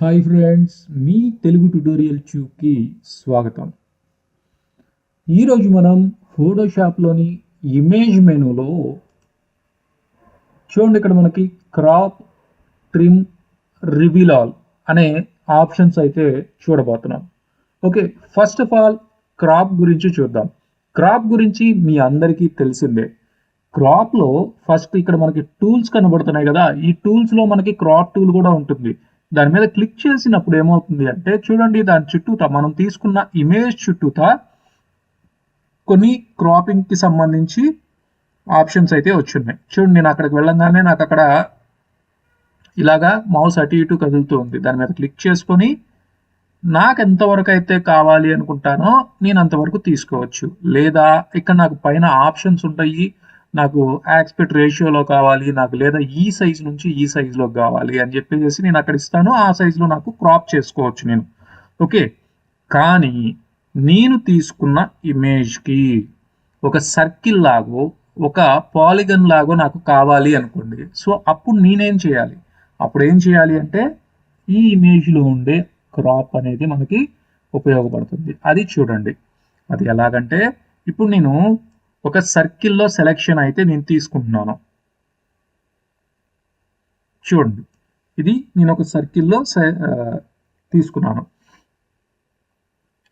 Hi friends మీ Telugu tutorial ట్యూబ్కి స్వాగతం. ఈరోజు మనం ఫోటోషాప్లోని ఇమేజ్ మెనూలో చూడండి ఇక్కడ మనకి క్రాప్ ట్రిమ్ రివీల్ ఆల్ అనే ఆప్షన్స్ అయితే చూడబోతున్నాం. Okay first of all crop గురించి చూద్దాం. క్రాప్ గురించి మీ అందరికీ తెలిసిందే. క్రాప్లో ఫస్ట్ ఇక్కడ మనకి టూల్స్ కనబడుతున్నాయి కదా ఈ టూల్స్లో మనకి క్రాప్ టూల్ కూడా ఉంటుంది. దాని మీద క్లిక్ చేసినప్పుడు ఏమవుతుంది అంటే చూడండి దాని చుట్టూత మనం తీసుకున్న ఇమేజ్ చుట్టూతా కొన్ని క్రాపింగ్కి సంబంధించి ఆప్షన్స్ అయితే వచ్చున్నాయి. చూడండి నేను అక్కడికి వెళ్ళంగానే నాకు అక్కడ ఇలాగా మౌస్ అటు ఇటు కదులుతూ ఉంది. దాని మీద క్లిక్ చేసుకొని నాకు ఎంతవరకు అయితే కావాలి అనుకుంటానో నేను అంతవరకు తీసుకోవచ్చు. లేదా ఇక్కడ నాకు పైన ఆప్షన్స్ ఉంటాయి. నాకు యాక్స్పెక్ట్ రేషియోలో కావాలి నాకు లేదా ఈ సైజ్ నుంచి ఈ సైజులో కావాలి అని చెప్పేసి నేను అక్కడ ఇస్తాను. ఆ సైజులో నాకు క్రాప్ చేసుకోవచ్చు నేను. ఓకే కానీ నేను తీసుకున్న ఇమేజ్కి ఒక సర్కిల్ లాగో ఒక పాలిగన్ లాగో నాకు కావాలి అనుకోండి. సో అప్పుడు నేనేం చేయాలి? అప్పుడు ఏం చేయాలి అంటే ఈ ఇమేజ్లో ఉండే క్రాప్ అనేది మనకి ఉపయోగపడుతుంది. అది చూడండి. అది ఎలాగంటే ఇప్పుడు నేను ఒక సర్కిల్లో సెలెక్షన్ అయితే నేను తీసుకుంటున్నాను. చూడండి ఇది నేను ఒక సర్కిల్లో తీసుకున్నాను.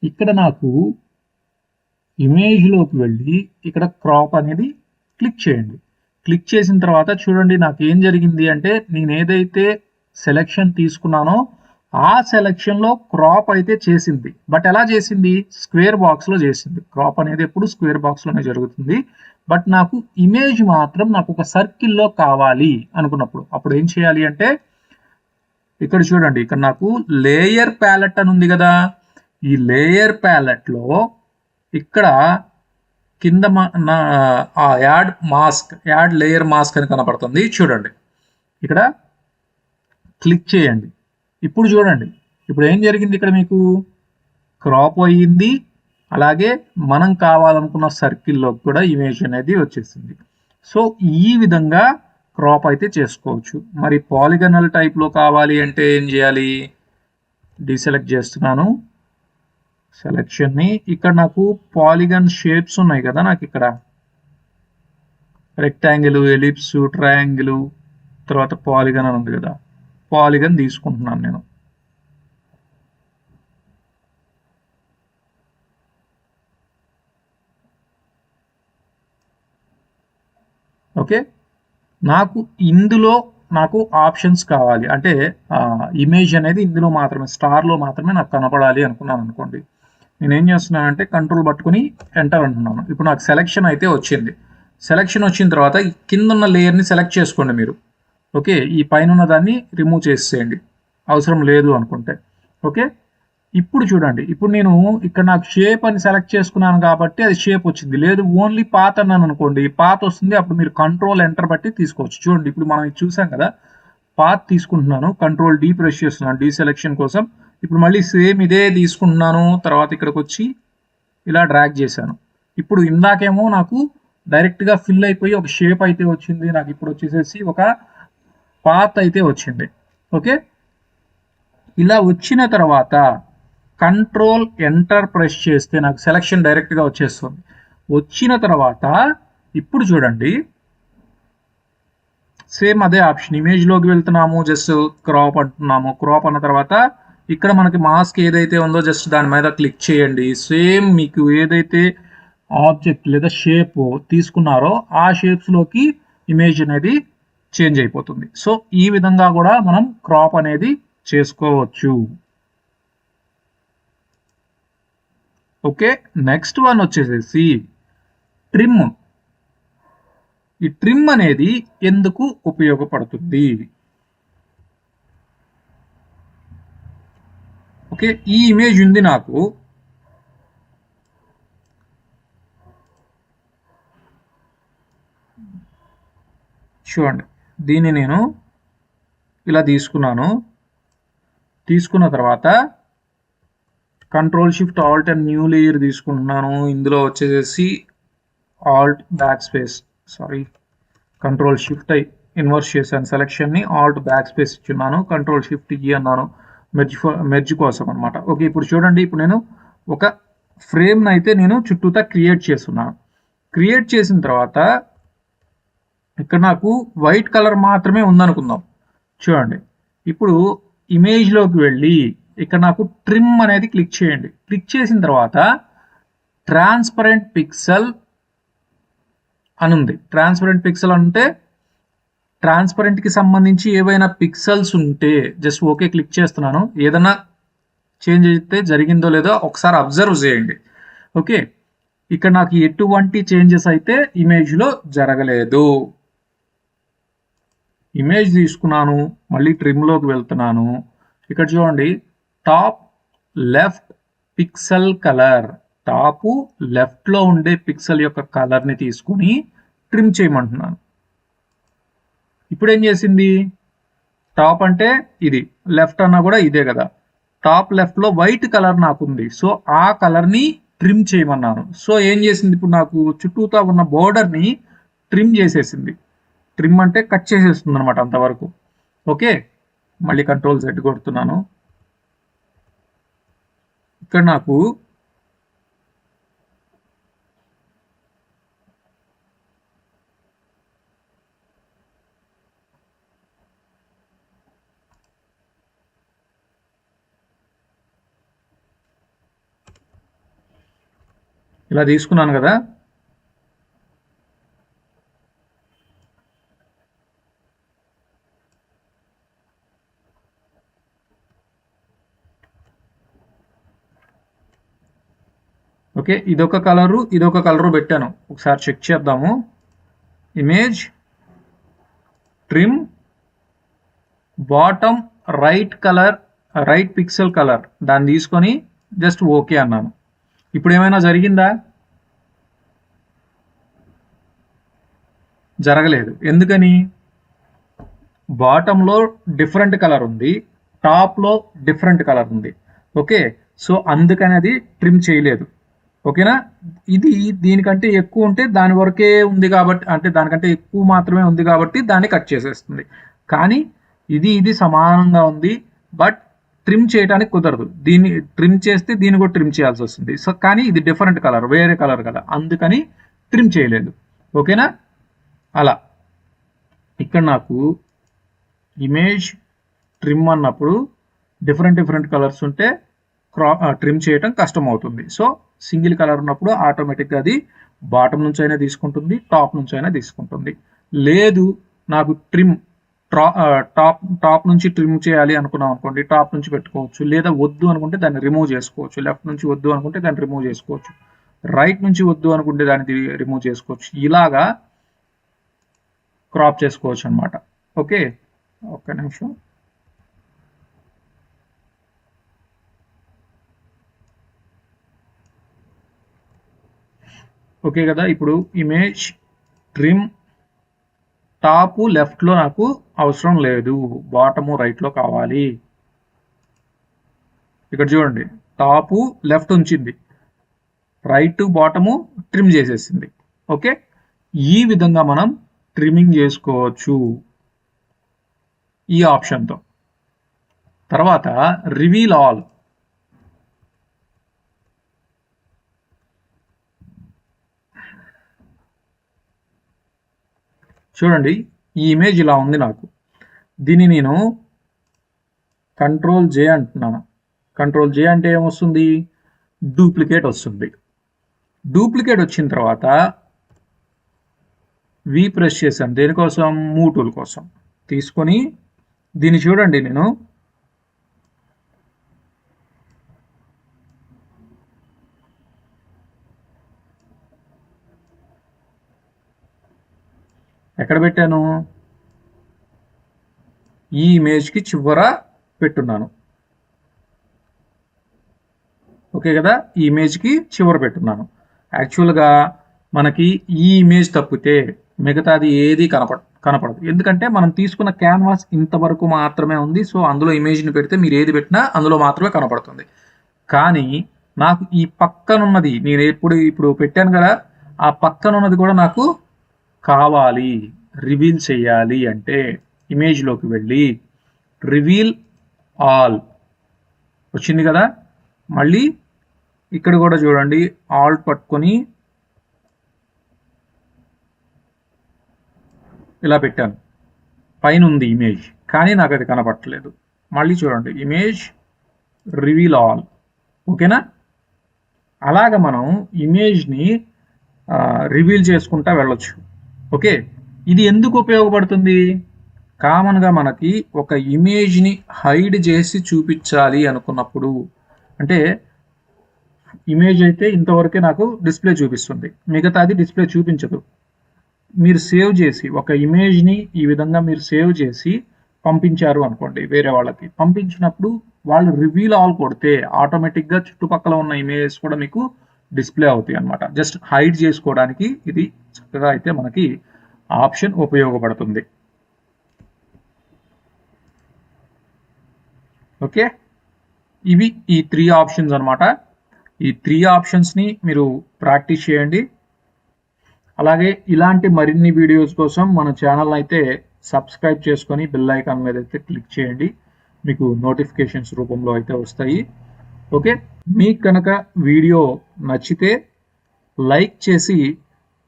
ఇక్కడ నాకు ఇమేజ్లోకి వెళ్ళి ఇక్కడ క్రాప్ అనేది క్లిక్ చేయండి. క్లిక్ చేసిన తర్వాత చూడండి నాకు ఏం జరిగింది అంటే నేను ఏదైతే సెలెక్షన్ తీసుకున్నానో ఆ సెలక్షన్లో క్రాప్ అయితే చేసింది. బట్ ఎలా చేసింది? స్క్వేర్ బాక్స్లో చేసింది. క్రాప్ అనేది ఎప్పుడు స్క్వేర్ బాక్స్లోనే జరుగుతుంది. బట్ నాకు ఇమేజ్ మాత్రం నాకు ఒక సర్కిల్లో కావాలి అనుకున్నప్పుడు. అప్పుడు ఏం చేయాలి అంటే ఇక్కడ చూడండి ఇక్కడ నాకు లేయర్ ప్యాలెట్ అని ఉంది కదా. ఈ లేయర్ ప్యాలెట్లో ఇక్కడ కింద నా ఆ add mask add layer mask అని కనపడుతుంది. చూడండి. ఇక్కడ క్లిక్ చేయండి. ఇప్పుడు చూడండి. ఇప్పుడు ఏం జరిగింది ఇక్కడ మీకు? క్రాప్ అయ్యింది. అలాగే మనం కావాలనుకున్న సర్కిల్లో కూడా ఇమేజ్ అనేది వచ్చేసింది. సో ఈ విధంగా క్రాప్ అయితే చేసుకోవచ్చు. మరి పాలిగనల్ టైప్లో కావాలి అంటే ఏం చేయాలి? డీసెలెక్ట్ చేస్తున్నాను. సెలెక్షన్ని. ఇక్కడ నాకు పాలిగన్ షేప్స్ ఉన్నాయి కదా నాకు ఇక్కడ. రెక్టాంగిల్ ఎలిప్స్ ట్రయాంగిల్ తర్వాత పాలిగన్ అని ఉంది కదా. పాలిగన్ తీసుకుంటున్నాను నేను. ఓకే? నాకు ఇందులో నాకు ఆప్షన్స్ కావాలి. అంటే ఇమేజ్ అనేది ఇందులో మాత్రమే స్టార్లో మాత్రమే నాకు కనపడాలి అనుకున్నాను అనుకోండి. నేను ఏం చేస్తున్నానంటే కంట్రోల్ పట్టుకుని ఎంటర్ అంటున్నాను. ఇప్పుడు నాకు సెలెక్షన్ అయితే వచ్చింది. సెలెక్షన్ వచ్చిన తర్వాత కింద ఉన్న లేయర్ని సెలెక్ట్ చేసుకోండి మీరు. ఓకే ఈ పైన దాన్ని రిమూవ్ చేసేయండి. అవసరం లేదు అనుకుంటే. ఓకే? ఇప్పుడు చూడండి ఇప్పుడు నేను ఇక్కడ నాకు షేప్ అని సెలెక్ట్ చేసుకున్నాను కాబట్టి అది షేప్ వచ్చింది. లేదు ఓన్లీ పాత్ అన్నాను అనుకోండి. పాత్ వస్తుంది అప్పుడు మీరు కంట్రోల్ ఎంటర్ బట్టి తీసుకోవచ్చు. చూడండి ఇప్పుడు మనం చూసాం కదా? పాత్ తీసుకుంటున్నాను కంట్రోల్ డీ ప్రెస్ చేస్తున్నాను డీ సెలెక్షన్ కోసం. ఇప్పుడు మళ్ళీ సేమ్ ఇదే తీసుకుంటున్నాను తర్వాత ఇక్కడికి వచ్చి ఇలా డ్రాగ్ చేశాను. ఇప్పుడు ఇందాకేమో నాకు డైరెక్ట్గా ఫిల్ అయిపోయి ఒక షేప్ అయితే వచ్చింది. నాకు ఇప్పుడు వచ్చేసేసి ఒక పాత్ అయితే వచ్చింది. ఓకే? ఇలా వచ్చిన తర్వాత కంట్రోల్ ఎంటర్ ప్రెస్ చేస్తే నాకు సెలక్షన్ డైరెక్ట్గా వచ్చేస్తుంది. వచ్చిన తర్వాత ఇప్పుడు చూడండి. సేమ్ అదే ఆప్షన్ ఇమేజ్లోకి వెళ్తున్నాము జస్ట్ క్రాప్ అంటున్నాము. క్రాప్ అన్న తర్వాత ఇక్కడ మనకి మాస్క్ ఏదైతే ఉందో జస్ట్ దాని మీద క్లిక్ చేయండి. సేమ్ మీకు ఏదైతే ఆబ్జెక్ట్ లేదా షేప్ తీసుకున్నారో ఆ షేప్స్లోకి ఇమేజ్ అనేది చేంజ్ అయిపోతుంది. సో ఈ విధంగా కూడా మనం క్రాప్ అనేది చేసుకోవచ్చు. ఓకే నెక్స్ట్ వన్ వచ్చేసేసి ట్రిమ్ ఈ ట్రిమ్ అనేది ఎందుకు ఉపయోగపడుతుంది? ఓకే ఈ ఇమేజ్ ఉంది నాకు. చూడండి. దీన్ని నేను ఇలా తీసుకున్నాను. తీసుకున్న తర్వాత control shift alt and new layer తీసుకుంటున్నాను. ఇందులో వచ్చేసేసి alt backspace sorry control shift I inverse చేశాను. సెలెక్షన్ని ఆల్ట్ బ్యాక్ స్పేస్ ఇచ్చున్నాను. కంట్రోల్ షిఫ్ట్ ఇ అన్నాను. మెర్జ్ మెర్జ్ కోసం అనమాట ఓకే ఇప్పుడు చూడండి. ఇప్పుడు నేను ఒక ఫ్రేమ్ని అయితే నేను చుట్టూతా క్రియేట్ చేస్తున్నాను. క్రియేట్ చేసిన తర్వాత ఇక్కడ నాకు వైట్ కలర్ మాత్రమే ఉందనుకుందాం. చూడండి. ఇప్పుడు ఇమేజ్లోకి వెళ్ళి ఇక్కడ నాకు ట్రిమ్ అనేది క్లిక్ చేయండి. క్లిక్ చేసిన తర్వాత ట్రాన్స్పరెంట్ పిక్సెల్ అని ఉంది. ట్రాన్స్పరెంట్ పిక్సెల్ అంటే ట్రాన్స్పరెంట్కి సంబంధించి ఏవైనా పిక్సెల్స్ ఉంటే జస్ట్ ఓకే క్లిక్ చేస్తున్నాను. ఏదైనా చేంజ్ అయితే జరిగిందో లేదో ఒకసారి అబ్జర్వ్ చేయండి. ఓకే ఇక్కడ నాకు ఎటువంటి చేంజెస్ అయితే ఇమేజ్లో జరగలేదు. ఇమేజ్ తీసుకున్నాను మళ్ళీ ట్రిమ్లోకి వెళ్తున్నాను. ఇక్కడ చూడండి top left pixel colour. Top లెఫ్ట్లో ఉండే పిక్సెల్ యొక్క కలర్ని తీసుకొని ట్రిమ్ చేయమంటున్నాను. ఇప్పుడు ఏం చేసింది? టాప్ అంటే ఇది. లెఫ్ట్ అన్నా కూడా ఇదే కదా. టాప్ లెఫ్ట్లో వైట్ కలర్ నాకు ఉంది సో ఆ కలర్ని ట్రిమ్ చేయమన్నాను. సో ఏం చేసింది ఇప్పుడు నాకు? చుట్టూతా ఉన్న బోర్డర్ని ట్రిమ్ చేసేసింది. ట్రిమ్ అంటే కట్ చేసేస్తుంది అనమాట అంతవరకు. ఓకే మళ్ళీ కంట్రోల్ సెట్ కొడుతున్నాను. ఇక్కడ నాకు ఇలా తీసుకున్నాను కదా. ఓకే ఇదొక కలరు ఇదొక కలరు పెట్టాను. ఒకసారి చెక్ చేద్దాము. Image trim bottom right colour right pixel colour. దాన్ని తీసుకొని జస్ట్ ఓకే అన్నాను. ఇప్పుడు ఏమైనా జరిగిందా? జరగలేదు. ఎందుకని? బాటంలో డిఫరెంట్ కలర్ ఉంది టాప్లో డిఫరెంట్ కలర్ ఉంది. ఓకే సో అందుకని అది ట్రిమ్ చేయలేదు. ఓకేనా? ఇది దీనికంటే ఎక్కువ ఉంటే దాని వరకే ఉంది కాబట్టి అంటే దానికంటే ఎక్కువ మాత్రమే ఉంది కాబట్టి దాన్ని కట్ చేసేస్తుంది. కానీ ఇది ఇది సమానంగా ఉంది బట్ ట్రిమ్ చేయడానికి కుదరదు. దీన్ని ట్రిమ్ చేస్తే దీన్ని కూడా ట్రిమ్ చేయాల్సి వస్తుంది. సో కానీ ఇది డిఫరెంట్ కలర్ వేరే కలర్ కదా. అందుకని ట్రిమ్ చేయలేదు. ఓకేనా? అలా. ఇక్కడ నాకు ఇమేజ్ ట్రిమ్ అన్నప్పుడు డిఫరెంట్ డిఫరెంట్ కలర్స్ ఉంటే క్రా ట్రిమ్ చేయటం కష్టం అవుతుంది సో సింగిల్ కలర్ ఉన్నప్పుడు ఆటోమేటిక్గా అది బాటమ్ నుంచి అయినా తీసుకుంటుంది టాప్ నుంచి అయినా తీసుకుంటుంది. లేదు నాకు ట్రిమ్ టాప్ టాప్ నుంచి ట్రిమ్ చేయాలి అనుకున్నాం అనుకోండి టాప్ నుంచి పెట్టుకోవచ్చు. లేదా వద్దు అనుకుంటే దాన్ని రిమూవ్ చేసుకోవచ్చు. లెఫ్ట్ నుంచి వద్దు అనుకుంటే దాన్ని రిమూవ్ చేసుకోవచ్చు. రైట్ నుంచి వద్దు అనుకుంటే దాన్ని రిమూవ్ చేసుకోవచ్చు. ఇలాగా క్రాప్ చేసుకోవచ్చు అనమాట ఓకే? ఒక్క నిమిషం. ఓకే కదా? ఇప్పుడు ఇమేజ్ ట్రిమ్ టాపు లెఫ్ట్లో నాకు అవసరం లేదు. బాటము రైట్లో కావాలి. ఇక్కడ చూడండి. టాపు లెఫ్ట్ ఉంచింది. రైట్ బాటము ట్రిమ్ చేసేసింది. ఓకే? ఈ విధంగా మనం ట్రిమ్మింగ్ చేసుకోవచ్చు. ఈ ఆప్షన్తో తర్వాత రివీల్ ఆల్ చూడండి ఈ ఇమేజ్ ఇలా ఉంది నాకు. దీన్ని నేను కంట్రోల్ జే అంటున్నాను. కంట్రోల్ జే అంటే ఏమొస్తుంది? డూప్లికేట్ వస్తుంది. డూప్లికేట్ వచ్చిన తర్వాత వి ప్రెస్ చేశాను. దేనికోసం? మూవ్ టూల్ కోసం. తీసుకొని దీన్ని చూడండి నేను. ఎక్కడ పెట్టాను? ఈ ఇమేజ్కి చివర పెట్టున్నాను. ఓకే కదా? ఈ ఇమేజ్కి చివర పెట్టున్నాను. యాక్చువల్గా మనకి ఈ ఇమేజ్ తప్పితే మిగతాది ఏది కనపడ కనపడదు. ఎందుకంటే మనం తీసుకున్న క్యాన్వాస్ ఇంతవరకు మాత్రమే ఉంది. సో అందులో ఇమేజ్ని పెడితే మీరు ఏది పెట్టినా అందులో మాత్రమే కనపడుతుంది. కానీ నాకు ఈ పక్కనున్నది నేను ఎప్పుడు ఇప్పుడు పెట్టాను కదా ఆ పక్కనున్నది కూడా నాకు కావాలి రివీల్ చేయాలి అంటే ఇమేజ్లోకి వెళ్ళి రివీల్ ఆల్ వచ్చింది కదా? మళ్ళీ ఇక్కడ కూడా చూడండి ఆల్ట్ పట్టుకొని ఇలా పెట్టాను. పైన ఉంది ఇమేజ్ కానీ నాకు అది కనపట్టలేదు. మళ్ళీ చూడండి ఇమేజ్ రివీల్ ఆల్ ఓకేనా? అలాగ మనం ఇమేజ్ని రివీల్ చేసుకుంటా వెళ్ళొచ్చు. ఓకే ఇది ఎందుకు ఉపయోగపడుతుంది? కామన్గా మనకి ఒక ఇమేజ్ని హైడ్ చేసి చూపించాలి అనుకున్నప్పుడు అంటే ఇమేజ్ అయితే ఇంతవరకే నాకు డిస్ప్లే చూపిస్తుంది మిగతాది డిస్ప్లే చూపించదు. మీరు సేవ్ చేసి ఒక ఇమేజ్ని ఈ విధంగా మీరు సేవ్ చేసి పంపించారు అనుకోండి వేరే వాళ్ళకి. పంపించినప్పుడు వాళ్ళు రివ్యూలు ఆల్ కొడితే ఆటోమేటిక్గా చుట్టుపక్కల ఉన్న ఇమేజెస్ కూడా మీకు డిస్ప్లే అవుతాయి అనమాట జస్ట్ హైడ్ చేసుకోవడానికి ఇది చక్కగా అయితే మనకి ఆప్షన్ ఉపయోగపడుతుంది. ఓకే? ఇవి ఈ త్రీ ఆప్షన్స్ అనమాట ఈ త్రీ ఆప్షన్స్ని మీరు ప్రాక్టీస్ చేయండి. అలాగే ఇలాంటి మరిన్ని వీడియోస్ కోసం మన ఛానల్ అయితే సబ్స్క్రైబ్ చేసుకొని బెల్ ఐకాన్ మీద అయితే క్లిక్ చేయండి. మీకు నోటిఫికేషన్స్ రూపంలో అయితే వస్తాయి. ఓకే? మీకు కనుక వీడియో నచ్చితే లైక్ చేసి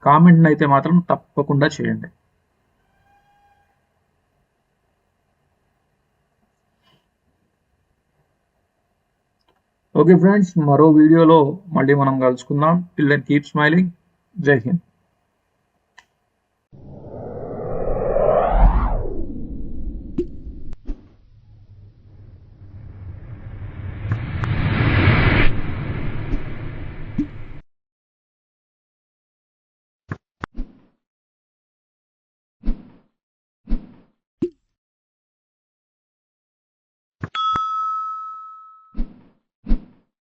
కామెంట్ని అయితే మాత్రం తప్పకుండా చేయండి. ఓకే ఫ్రెండ్స్ మరో వీడియోలో మళ్ళీ మనం కలుసుకుందాం. టిల్ దెన్ కీప్ స్మైలింగ్ జై హింద్.